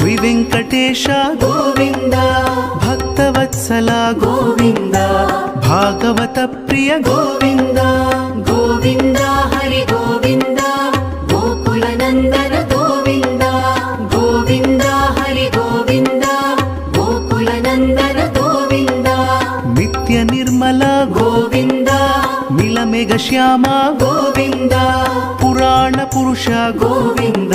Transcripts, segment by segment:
శ్రీ వెంకటేశ గోవింద భక్తవత్సల గోవింద భాగవత ప్రియ గోవింద గోవింద హరి గోవింద గోకుల నందన గోవింద గోవింద హరి గోవింద గోకుల నందన గోవింద. నిత్య నిర్మల గోవింద నిలమేఘ శ్యామ గోవింద పురాణ పురుష గోవింద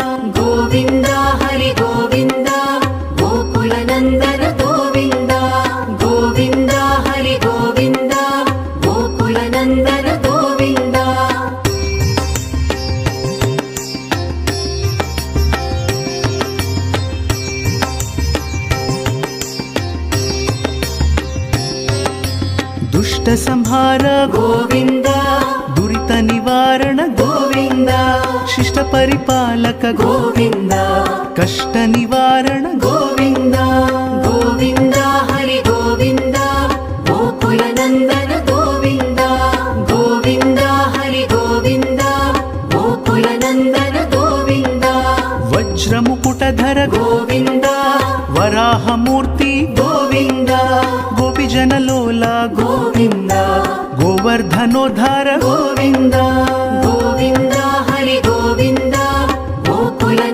ದುಷ್ಟ ಸಂಹಾರ ಗೋವಿಂದ ದುರಿತ ನಿವಾರಣ ಗೋ ಗೋವಿಂದ ಶಿಷ್ಟ ಪರಿಪಾಲಕ ಗೋ ಗೋವಿಂದ ಕಷ್ಟ ನಿವಾರಣ ಗೋ ಗೋವಿಂದ ಗೋವಿಂದ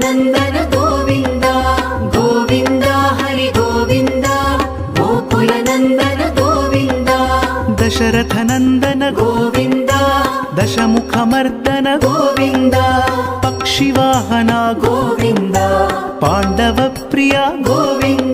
నందన గోవింద గోవింద హరి గోవింద గోకుల నందన గోవింద దశరథ నందన గోవింద దశముఖమర్దన గోవింద పక్షివాహన గోవింద పాండవ ప్రియ గోవింద.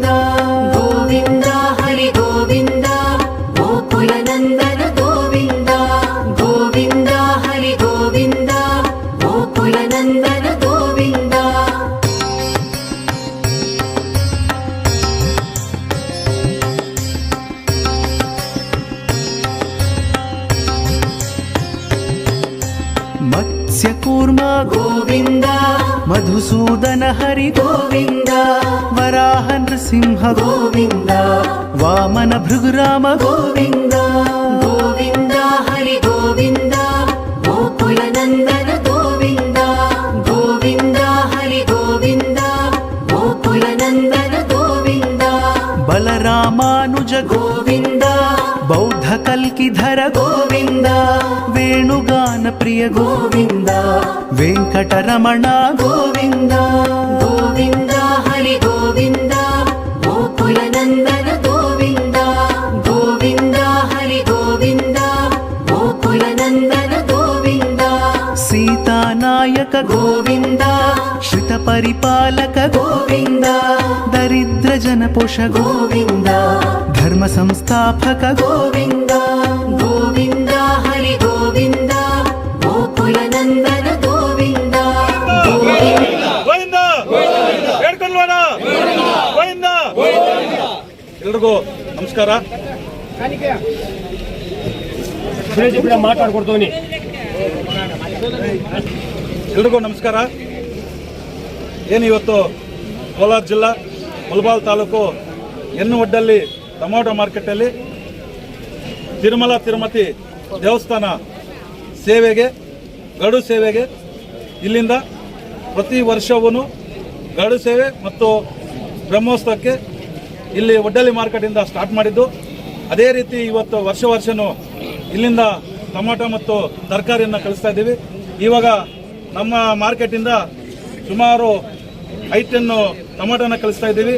గోవింద మధుసూదన హరి గోవింద వరాహ నృసింహ గోవింద వామన భృగురామ గోవింద గోవింద హరి గోవింద గోకుల నందన గోవింద గోవింద హరి గోవింద గోకుల నందన గోవింద బలరామానుజ గోవింద బౌద్ధ కల్కిధర గోవిందా వేణుగాన ప్రియ గోవింద వెంకటరమణ గోవింద. గోవింద హరి గోవింద గోకుల నందన గోవింద. గోవింద హరి గోవింద గోకుల నందన గోవింద. సీతానాయక గోవింద శ్రుత పరిపాలక గోవింద దరిద్ర జన పోష గోవింద ధర్మ సంస్థాపక గోవిందా. ಎಲ್ರಿಗೂ ನಮಸ್ಕಾರ. ಮಾತಾಡ್ಕೊಡ್ತೀನಿ ಎಲ್ರಿಗೂ ನಮಸ್ಕಾರ. ಏನು ಇವತ್ತು ಕೋಲಾರ ಜಿಲ್ಲಾ ಮುಲ್ಬಾಲ್ ತಾಲೂಕು ಎನ್ನುವಡ್ಡಲ್ಲಿ ಟೊಮಾಟೊ ಮಾರ್ಕೆಟಲ್ಲಿ ತಿರುಮಲ ತಿರುಮತಿ ದೇವಸ್ಥಾನ ಸೇವೆಗೆ ಗಡು ಸೇವೆಗೆ ಇಲ್ಲಿಂದ ಪ್ರತಿ ವರ್ಷವೂ ಗಡು ಸೇವೆ ಮತ್ತು ಬ್ರಹ್ಮೋತ್ಸವಕ್ಕೆ ಇಲ್ಲಿ ಒಡ್ಡಲ್ಲಿ ಮಾರ್ಕೆಟಿಂದ ಸ್ಟಾರ್ಟ್ ಮಾಡಿದ್ದು. ಅದೇ ರೀತಿ ಇವತ್ತು ವರ್ಷ ವರ್ಷನೂ ಇಲ್ಲಿಂದ ಟೊಮೊಟೊ ಮತ್ತು ತರಕಾರಿಯನ್ನು ಕಳಿಸ್ತಾ ಇದ್ದೀವಿ. ಇವಾಗ ನಮ್ಮ ಮಾರ್ಕೆಟಿಂದ ಸುಮಾರು ಐದು ಟನ್ನು ಟೊಮಾಟೋನ ಕಳಿಸ್ತಾ ಇದ್ದೀವಿ.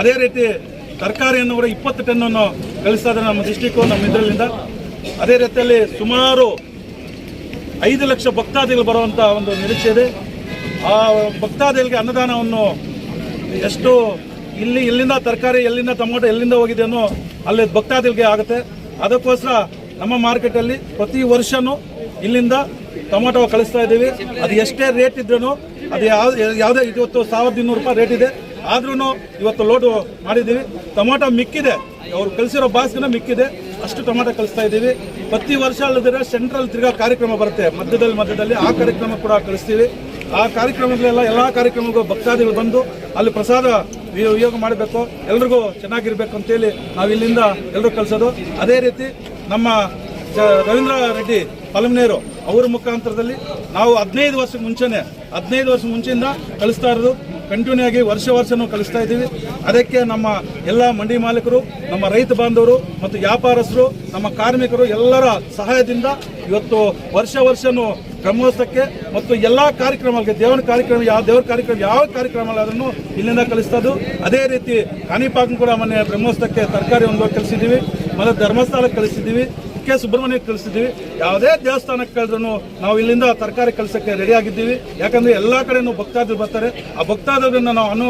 ಅದೇ ರೀತಿ ತರಕಾರಿಯನ್ನು ಕೂಡ ಇಪ್ಪತ್ತು ಟನ್ನನ್ನು ಕಳಿಸ್ತಾ ಇದ್ದಾರೆ ನಮ್ಮ ಡಿಸ್ಟಿಕ್ಕು ನಮ್ಮ ಇದರಲ್ಲಿಂದ. ಅದೇ ರೀತಿಯಲ್ಲಿ ಸುಮಾರು ಐದು ಲಕ್ಷ ಭಕ್ತಾದಿಗಳು ಬರುವಂಥ ಒಂದು ನಿರೀಕ್ಷೆ ಇದೆ. ಆ ಭಕ್ತಾದಿಗಳಿಗೆ ಅನ್ನದಾನವನ್ನು ಎಷ್ಟು ಇಲ್ಲಿ ಇಲ್ಲಿಂದ ತರಕಾರಿ, ಎಲ್ಲಿಂದ ಟೊಮೊಟೊ, ಎಲ್ಲಿಂದ ಹೋಗಿದೆ ಅನ್ನೋ ಅಲ್ಲಿ ಭಕ್ತಾದಿಗಳಿಗೆ ಆಗುತ್ತೆ. ಅದಕ್ಕೋಸ್ಕರ ನಮ್ಮ ಮಾರ್ಕೆಟಲ್ಲಿ ಪ್ರತಿ ವರ್ಷನೂ ಇಲ್ಲಿಂದ ಟೊಮೊಟೊ ಕಳಿಸ್ತಾ ಇದ್ದೀವಿ. ಅದು ಎಷ್ಟೇ ರೇಟ್ ಇದ್ರೂ ಅದು ಯಾವ, ಯಾವುದೇ ಇವತ್ತು ಸಾವಿರದ ಇನ್ನೂರು ರೂಪಾಯಿ ರೇಟ್ ಇದೆ. ಆದ್ರೂ ಇವತ್ತು ಲೋಡು ಮಾಡಿದ್ದೀವಿ. ಟೊಮೊಟೊ ಮಿಕ್ಕಿದೆ. ಅವ್ರು ಕಳಿಸಿರೋ ಬಾಸ್ಗಿನ ಮಿಕ್ಕಿದೆ. ಅಷ್ಟು ಟೊಮೊಟೊ ಕಳಿಸ್ತಾ ಇದ್ದೀವಿ. ಪ್ರತಿ ವರ್ಷ ಅಲ್ಲದಿರೋ ಸೆಂಟ್ರಲ್ ತಿರ್ಗಾ ಕಾರ್ಯಕ್ರಮ ಬರುತ್ತೆ. ಮಧ್ಯದಲ್ಲಿ ಮಧ್ಯದಲ್ಲಿ ಆ ಕಾರ್ಯಕ್ರಮ ಕೂಡ ಕಳಿಸ್ತೀವಿ. ಆ ಕಾರ್ಯಕ್ರಮಗಳೆಲ್ಲ ಎಲ್ಲ ಕಾರ್ಯಕ್ರಮಗಳು ಭಕ್ತಾದಿಗಳು ಬಂದು ಅಲ್ಲಿ ಪ್ರಸಾದ ವಿಯೋಗ ಮಾಡಬೇಕು. ಎಲ್ರಿಗೂ ಚೆನ್ನಾಗಿರ್ಬೇಕು ಅಂತೇಳಿ ನಾವು ಇಲ್ಲಿಂದ ಎಲ್ಲರೂ ಕಲಿಸೋದು ಅದೇ ರೀತಿ ನಮ್ಮ ರವೀಂದ್ರ ರೆಡ್ಡಿ ಪಲಮನೇರು ಅವರ ಮುಖಾಂತರದಲ್ಲಿ ನಾವು ಹದಿನೈದು ವರ್ಷ ಮುಂಚೆನೆ, ಹದಿನೈದು ವರ್ಷ ಮುಂಚೆಯಿಂದ ಕಳಿಸ್ತಾ ಇರೋದು. ಕಂಟಿನ್ಯೂ ಆಗಿ ವರ್ಷ ವರ್ಷನೂ ಕಳಿಸ್ತಾ ಇದ್ದೀವಿ. ಅದಕ್ಕೆ ನಮ್ಮ ಎಲ್ಲ ಮಂಡಿ ಮಾಲೀಕರು, ನಮ್ಮ ರೈತ ಬಾಂಧವರು ಮತ್ತು ವ್ಯಾಪಾರಸ್ಥರು, ನಮ್ಮ ಕಾರ್ಮಿಕರು ಎಲ್ಲರ ಸಹಾಯದಿಂದ ಇವತ್ತು ವರ್ಷ ವರ್ಷನೂ ಬ್ರಹ್ಮೋತ್ಸವಕ್ಕೆ ಮತ್ತು ಎಲ್ಲ ಕಾರ್ಯಕ್ರಮಗಳಿಗೆ, ದೇವನ ಕಾರ್ಯಕ್ರಮ ಯಾವ, ದೇವರ ಕಾರ್ಯಕ್ರಮ ಯಾವ ಕಾರ್ಯಕ್ರಮ ಅದನ್ನು ಇಲ್ಲಿಂದ ಕಲಿಸ್ತದ್ದು. ಅದೇ ರೀತಿ ಕಾಣಿಪಾಕನ್ ಕೂಡ ಮೊನ್ನೆ ಬ್ರಹ್ಮೋತ್ಸವಕ್ಕೆ ತರಕಾರಿ ಒಂದು ಕಲಿಸಿದ್ದೀವಿ, ಮತ್ತು ಧರ್ಮಸ್ಥಳಕ್ಕೆ ಕಲಿಸಿದ್ದೀವಿ, ಕೆ. ಸುಬ್ರಹ್ಮಣ್ಯಕ್ಕೆ ಕಳಿಸಿದ್ದೀವಿ ಯಾವುದೇ ದೇವಸ್ಥಾನಕ್ಕೆ ಕಳೆದ್ರೂ ನಾವು ಇಲ್ಲಿಂದ ತರಕಾರಿ ಕಳಿಸಕ್ಕೆ ರೆಡಿ ಆಗಿದ್ದೀವಿ. ಯಾಕಂದ್ರೆ ಎಲ್ಲ ಕಡೆನೂ ಭಕ್ತಾದ್ರು ಬರ್ತಾರೆ. ಆ ಭಕ್ತಾದರನ್ನ ನಾವು ಅನು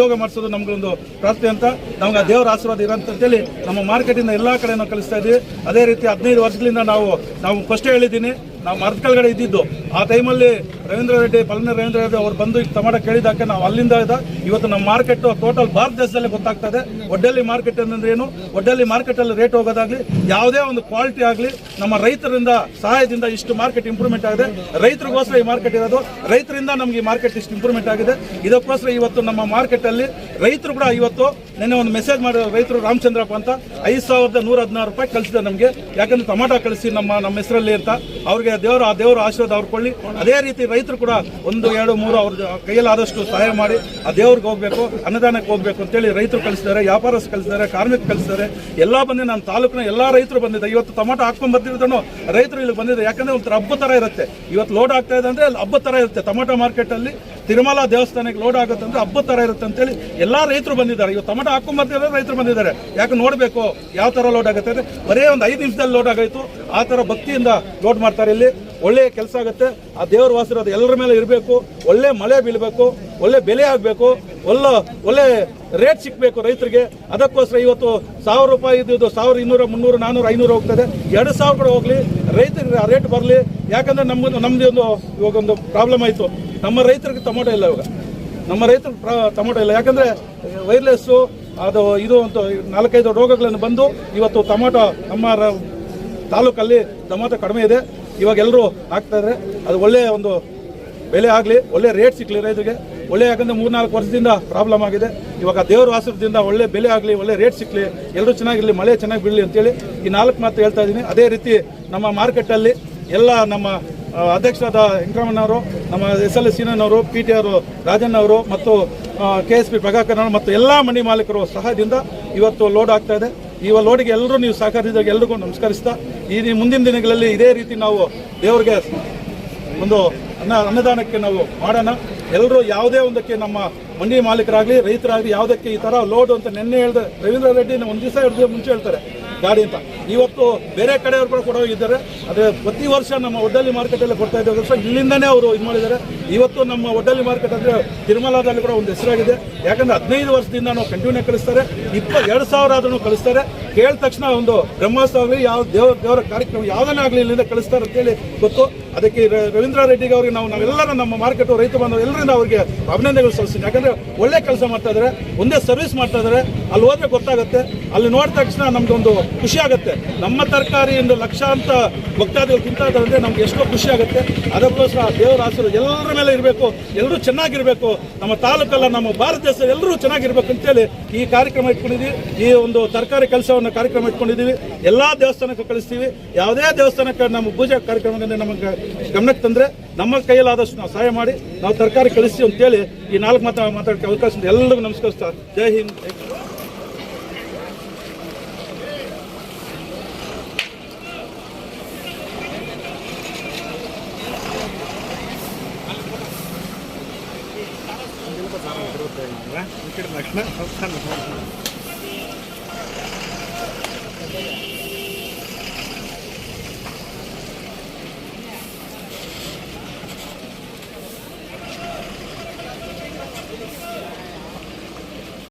ಯೋಗ ಮಾಡಿಸೋದು ನಮ್ಗೊಂದು ಪ್ರಾರ್ಥನೆ ಅಂತ. ನಮ್ಗೆ ಆ ದೇವರ ಆಶೀರ್ವಾದ ಇರಂತ ಅಂತೇಳಿ ನಮ್ಮ ಮಾರ್ಕೆಟಿಂದ ಎಲ್ಲ ಕಡೆನೂ ಕಳಿಸ್ತಾ ಇದ್ದೀವಿ. ಅದೇ ರೀತಿ ಹದಿನೈದು ವರ್ಷಗಳಿಂದ ನಾವು ನಾವು ಫಸ್ಟ್ ಹೇಳಿದ್ದೀನಿ. ನಾವು ಮರದ ಕೆಳಗಡೆ ಇದ್ದಿದ್ದು. ಆ ಟೈಮಲ್ಲಿ ರವೀಂದ್ರ ರೆಡ್ಡಿ ಪಲ್ನ ರವೀಂದ್ರ ರೆಡ್ಡಿ ಅವ್ರು ಬಂದು ಈಗ ಟೊಮಾಟೊ ನಾವು ಅಲ್ಲಿಂದ ಇದ್ದ ಇವತ್ತು ನಮ್ಮ ಮಾರ್ಕೆಟ್ ಟೋಟಲ್ ಭಾರತ ದೇಶದಲ್ಲಿ ಗೊತ್ತಾಗ್ತದೆ. ಒಡ್ಡಲ್ಲಿ ಮಾರ್ಕೆಟ್ ಅಂದ್ರೆ ಏನು? ಒಡ್ಡಲ್ಲಿ ಮಾರ್ಕೆಟ್ ಅಲ್ಲಿ ರೇಟ್ ಹೋಗೋದಾಗ್ಲಿ, ಯಾವುದೇ ಒಂದು ಕ್ವಾಲಿಟಿ ಆಗಲಿ, ನಮ್ಮ ರೈತರಿಂದ ಸಹಾಯದಿಂದ ಇಷ್ಟು ಮಾರ್ಕೆಟ್ ಇಂಪ್ರೂವ್ಮೆಂಟ್ ಆಗಿದೆ. ರೈತರಿಗೋಸ್ಕರ ಈ ಮಾರ್ಕೆಟ್ ಇರೋದು. ರೈತರಿಂದ ನಮ್ಗೆ ಈ ಮಾರ್ಕೆಟ್ ಇಷ್ಟು ಇಂಪ್ರೂವ್ಮೆಂಟ್ ಆಗಿದೆ. ಇದಕ್ಕೋಸ್ಕರ ಇವತ್ತು ನಮ್ಮ ಮಾರ್ಕೆಟ್ ಅಲ್ಲಿ ರೈತರು ಕೂಡ ಇವತ್ತು ನಿನ್ನೆ ಒಂದು ಮೆಸೇಜ್ ಮಾಡಿರೋ ರೈತರು ರಾಮಚಂದ್ರಪ್ಪ ಅಂತ. ಐದು ಸಾವಿರದ ನೂರ ಹದಿನಾರು ರೂಪಾಯಿ ಕಳಿಸಿದೆ ನಮಗೆ. ಯಾಕಂದ್ರೆ ಟೊಮಾಟೋ ಕಳಿಸಿ ನಮ್ಮ ನಮ್ಮ ಹೆಸರಲ್ಲಿ ಅಂತ. ಅವ್ರಿಗೆ ದೇವರ, ಆ ದೇವರ ಆಶೀರ್ವಾದ ಅವ್ರು ಕೊಳ್ಳಿ ಅದೇ ರೀತಿ ರೈತರು ಕೂಡ ಒಂದು, ಎರಡು, ಮೂರು ಅವ್ರ ಕೈಯಲ್ಲಾದಷ್ಟು ಸಹಾಯ ಮಾಡಿ ಆ ದೇವ್ರಿಗೆ ಹೋಗ್ಬೇಕು, ಅನ್ನದಾನಕ್ಕೆ ಹೋಗ್ಬೇಕು ಅಂತೇಳಿ ರೈತರು ಕಳಿಸಿದ್ದಾರೆ, ವ್ಯಾಪಾರಸ್ಥರು ಕಳಿಸಿದ್ದಾರೆ ಕಾರ್ಮಿಕ ಕಳಿಸಿದ್ದಾರೆ. ಎಲ್ಲ ಬಂದು ನಮ್ಮ ತಾಲೂಕಿನ ಎಲ್ಲ ರೈತರು ಬಂದಿದ್ದೆ ಇವತ್ತು ಟೊಮಾಟೊ ಹಾಕ್ಕೊಂಡು ಬಂದಿರೋದನ್ನು ರೈತರು ಇಲ್ಲಿ ಬಂದಿದ್ದಾರೆ. ಯಾಕಂದ್ರೆ ಒಂಥರ ಹಬ್ಬ ತರ ಇರುತ್ತೆ. ಇವತ್ತು ಲೋಡ್ ಆಗ್ತಾ ಇದೆ ಅಂದ್ರೆ ಅಲ್ಲಿ ಹಬ್ಬ ತರ ಇರುತ್ತೆ. ಟೊಮಾಟೊ ಮಾರ್ಕೆಟ್ ಅಲ್ಲಿ ತಿರುಮಲ ದೇವಸ್ಥಾನಕ್ಕೆ ಲೋಡ್ ಆಗುತ್ತೆ ಅಂದ್ರೆ ಹಬ್ಬ ತರ ಇರುತ್ತೆ ಅಂತೇಳಿ ಎಲ್ಲಾ ರೈತರು ಬಂದಿದ್ದಾರೆ. ತಮಟ ಹಾಕೊಂಡ್ ಮಧ್ಯೆ ರೈತರು ಬಂದಿದ್ದಾರೆ. ಯಾಕೆ ನೋಡಬೇಕು ಯಾವ ತರ ಲೋಡ್ ಆಗುತ್ತೆ ಅಂದ್ರೆ ಬರೇ ಒಂದು ಐದು ನಿಮಿಷದಲ್ಲಿ ಲೋಡ್ ಆಗೈತು ಆ ತರ ಭಕ್ತಿಯಿಂದ ಲೋಡ್ ಮಾಡ್ತಾರೆ ಇಲ್ಲಿ. ಒಳ್ಳೆಯ ಕೆಲಸ ಆಗುತ್ತೆ. ಆ ದೇವರ ಅದು ಎಲ್ಲರ ಮೇಲೆ ಇರಬೇಕು. ಒಳ್ಳೆ ಮಳೆ ಬೀಳಬೇಕು. ಒಳ್ಳೆ ಬೆಲೆ ಆಗಬೇಕು. ಒಳ್ಳೆ ಒಳ್ಳೆ ರೇಟ್ ಸಿಕ್ಕಬೇಕು ರೈತರಿಗೆ. ಅದಕ್ಕೋಸ್ಕರ ಇವತ್ತು ಸಾವಿರ ರೂಪಾಯಿ ಇದ್ದು ಸಾವಿರ ಇನ್ನೂರ, ಮುನ್ನೂರು ನಾನ್ನೂರು ಐನೂರು ಹೋಗ್ತದೆ. ಎರಡು ಸಾವಿರ ಕೂಡ ಹೋಗ್ಲಿ. ರೈತರಿಗೆ ಆ ರೇಟ್ ಬರಲಿ. ಯಾಕಂದ್ರೆ ನಮ್ಗೆ ನಮ್ಮದೇ ಒಂದು ಇವಾಗ ಒಂದು ಪ್ರಾಬ್ಲಮ್ ಆಯಿತು. ನಮ್ಮ ರೈತರಿಗೆ ಟೊಮೊಟೊ ಇಲ್ಲ ಇವಾಗ. ನಮ್ಮ ರೈತರಿಗೆ ಪ್ರಾ ಟೊಮೊಟೊ ಇಲ್ಲ. ಯಾಕಂದ್ರೆ ವೈರ್ಲೆಸ್ಸು ಅದು ಇದು ಅಂತ ನಾಲ್ಕೈದು ರೋಗಗಳನ್ನು ಬಂದು ಇವತ್ತು ಟೊಮೊಟೊ ನಮ್ಮ ತಾಲೂಕಲ್ಲಿ ಟೊಮೊಟೊ ಕಡಿಮೆ ಇದೆ. ಇವಾಗ ಎಲ್ಲರೂ ಹಾಕ್ತಾ ಇದ್ದಾರೆ ಅದು ಒಳ್ಳೆಯ ಒಂದು ಬೆಲೆ ಆಗಲಿ, ಒಳ್ಳೆ ರೇಟ್ ಸಿಕ್ಕಲಿ ರೈತರಿಗೆ. ಒಳ್ಳೆ ಯಾಕಂದ್ರೆ ಮೂರ್ನಾಲ್ಕು ವರ್ಷದಿಂದ ಪ್ರಾಬ್ಲಮ್ ಆಗಿದೆ. ಇವಾಗ ದೇವರ ಆಶ್ರಯದಿಂದ ಒಳ್ಳೆ ಬೆಲೆ ಆಗಲಿ, ಒಳ್ಳೆ ರೇಟ್ ಸಿಕ್ಕಲಿ ಎಲ್ಲರೂ ಚೆನ್ನಾಗಿರಲಿ, ಮಳೆ ಚೆನ್ನಾಗಿ ಬೀಳಲಿ ಅಂತೇಳಿ ಈ ನಾಲ್ಕು ಮಾತು ಹೇಳ್ತಾ ಇದ್ದೀನಿ. ಅದೇ ರೀತಿ ನಮ್ಮ ಮಾರ್ಕೆಟಲ್ಲಿ ಎಲ್ಲ ನಮ್ಮ ಅಧ್ಯಕ್ಷರಾದ ವೆಂಕಟರಮಣ್ಣವರು ನಮ್ಮ ಎಸ್ ಎಲ್ ಸೀನನವರು ಪಿ ಟಿ ಆರ್ ರಾಜಣ್ಣ ಅವರು ಮತ್ತು ಕೆ ಎಸ್ ಪಿ ಪ್ರಭಾಕರ್ ಅವರು ಮತ್ತು ಎಲ್ಲ ಮನೆ ಮಾಲೀಕರು ಸಹಾಯದಿಂದ ಇವತ್ತು ಲೋಡ್ ಆಗ್ತಾ ಇದೆ. ಈ ಲೋಡಿಗೆ ಎಲ್ಲರೂ ನೀವು ಸಹಕರಿಸಿದಾಗ ಎಲ್ರಿಗೂ ನಮಸ್ಕರಿಸ್ತಾ, ಈ ಮುಂದಿನ ದಿನಗಳಲ್ಲಿ ಇದೇ ರೀತಿ ನಾವು ದೇವರಿಗೆ ಒಂದು ಅನ್ನ, ಅನ್ನದಾನಕ್ಕೆ ನಾವು ಮಾಡೋಣ. ಎಲ್ಲರೂ ಯಾವುದೇ ಒಂದಕ್ಕೆ ನಮ್ಮ ಮಂಡಿ ಮಾಲೀಕರಾಗಲಿ, ರೈತರಾಗಲಿ ಯಾವುದಕ್ಕೆ ಈ ಥರ ಲೋಡ್ ಅಂತ ನಿನ್ನೆ ಹೇಳಿದೆ ರವೀಂದ್ರ ರೆಡ್ಡಿ ಒಂದು ದಿವಸ ಎರಡು ದಿವಸ ಮುಂಚೆ ಹೇಳ್ತಾರೆ, ಗಾಡಿ ಅಂತ. ಇವತ್ತು ಬೇರೆ ಕಡೆಯವರು ಕೂಡ ಕೊಡೋ ಇದ್ದಾರೆ. ಅದೇ ಪ್ರತಿ ವರ್ಷ ನಮ್ಮ ಒಡ್ಡಲ್ಲಿ ಮಾರ್ಕೆಟಲ್ಲಿ ಕೊಡ್ತಾ ಇದ್ದ ವರ್ಷ ಇಲ್ಲಿಂದನೇ ಅವರು ಇದು ಮಾಡಿದ್ದಾರೆ. ಇವತ್ತು ನಮ್ಮ ಒಡ್ಡಲ್ಲಿ ಮಾರ್ಕೆಟ್ ಅಂದರೆ ತಿರುಮಲಾದಲ್ಲಿ ಕೂಡ ಒಂದು ಹೆಸರಾಗಿದೆ. ಯಾಕಂದರೆ ಹದಿನೈದು ವರ್ಷದಿಂದ ನಾವು ಕಂಟಿನ್ಯೂ ಕಳಿಸ್ತಾರೆ. ಇಪ್ಪ ಎರಡು ಸಾವಿರ ಆದ್ರೂ ಕಳಿಸ್ತಾರೆ. ಕೇಳಿದ ತಕ್ಷಣ ಒಂದು ಬ್ರಹ್ಮೋತ್ಸವ ಆಗಲಿ ಯಾವ ದೇವ ದೇವರ ಕಾರ್ಯಕ್ರಮ ಯಾವುದನ್ನೇ ಆಗಲಿ ಇಲ್ಲಿಂದ ಕಳಿಸ್ತಾರೆ ಅಂತೇಳಿ ಗೊತ್ತು. ಅದಕ್ಕೆ ರವೀಂದ್ರ ರೆಡ್ಡಿಗೆ ಅವ್ರಿಗೆ ನಾವು ನಾವೆಲ್ಲರೂ ನಮ್ಮ ಮಾರ್ಕೆಟ್ ರೈತ ಬಂದವರು ಎಲ್ಲರಿಂದ ಅವರಿಗೆ ಅಭಿನಂದನೆಗಳು ಸಲ್ಲಿಸ್ತೀನಿ. ಯಾಕಂದ್ರೆ ಒಳ್ಳೆ ಕೆಲಸ ಮಾಡ್ತಾ ಇದ್ದಾರೆ ಒಂದೇ ಸರ್ವಿಸ್ ಮಾಡ್ತಾ ಇದ್ದಾರೆ ಅಲ್ಲಿ ಹೋದ್ರೆ ಗೊತ್ತಾಗುತ್ತೆ. ಅಲ್ಲಿ ನೋಡಿದ ತಕ್ಷಣ ನಮ್ಗೆ ಒಂದು ಖುಷಿ ಆಗುತ್ತೆ. ನಮ್ಮ ತರಕಾರಿ ಒಂದು ಲಕ್ಷಾಂತ ಭಕ್ತಾದಿಗಳು ತಿಂತಾ ಅಂದ್ರೆ ನಮ್ಗೆ ಎಷ್ಟೋ ಖುಷಿ ಆಗುತ್ತೆ. ಅದಕ್ಕೋಸ್ಕರ ದೇವರ ಆಶೀರ್ವಾದ ಎಲ್ಲರ ಮೇಲೆ ಇರಬೇಕು, ಎಲ್ಲರೂ ಚೆನ್ನಾಗಿರಬೇಕು. ನಮ್ಮ ತಾಲೂಕಲ್ಲ, ನಮ್ಮ ಭಾರತ ದೇಶ ಎಲ್ಲರೂ ಚೆನ್ನಾಗಿರ್ಬೇಕು ಅಂತೇಳಿ ಈ ಕಾರ್ಯಕ್ರಮ ಇಟ್ಕೊಂಡಿದ್ವಿ. ಈ ಒಂದು ತರಕಾರಿ ಕೆಲಸವನ್ನು ಕಾರ್ಯಕ್ರಮ ಇಟ್ಕೊಂಡಿದ್ದೀವಿ. ಎಲ್ಲ ದೇವಸ್ಥಾನಕ್ಕೆ ಕಳಿಸ್ತೀವಿ. ಯಾವುದೇ ದೇವಸ್ಥಾನಕ್ಕೆ ನಮ್ಮ ಪೂಜೆ ಕಾರ್ಯಕ್ರಮದಲ್ಲಿ ನಮಗೆ ಗಮನಕ್ಕೆ ತಂದ್ರೆ ನಮ್ಮ ಕೈಯಲ್ಲಾದಷ್ಟು ನಾವು ಸಹಾಯ ಮಾಡಿ, ನಾವು ತರಕಾರಿ ಕಳಿಸ್ತೀವಿ ಅಂತೇಳಿ ಈ ನಾಲ್ಕು ಮಾತಾ ಮಾತಾಡೋಕ್ಕೆ ಅವಕಾಶ. ಎಲ್ಲರಿಗೂ ನಮಸ್ಕರಿಸ್ತಾ ಜೈ ಹಿಂದ್, ಜೈ Yeah.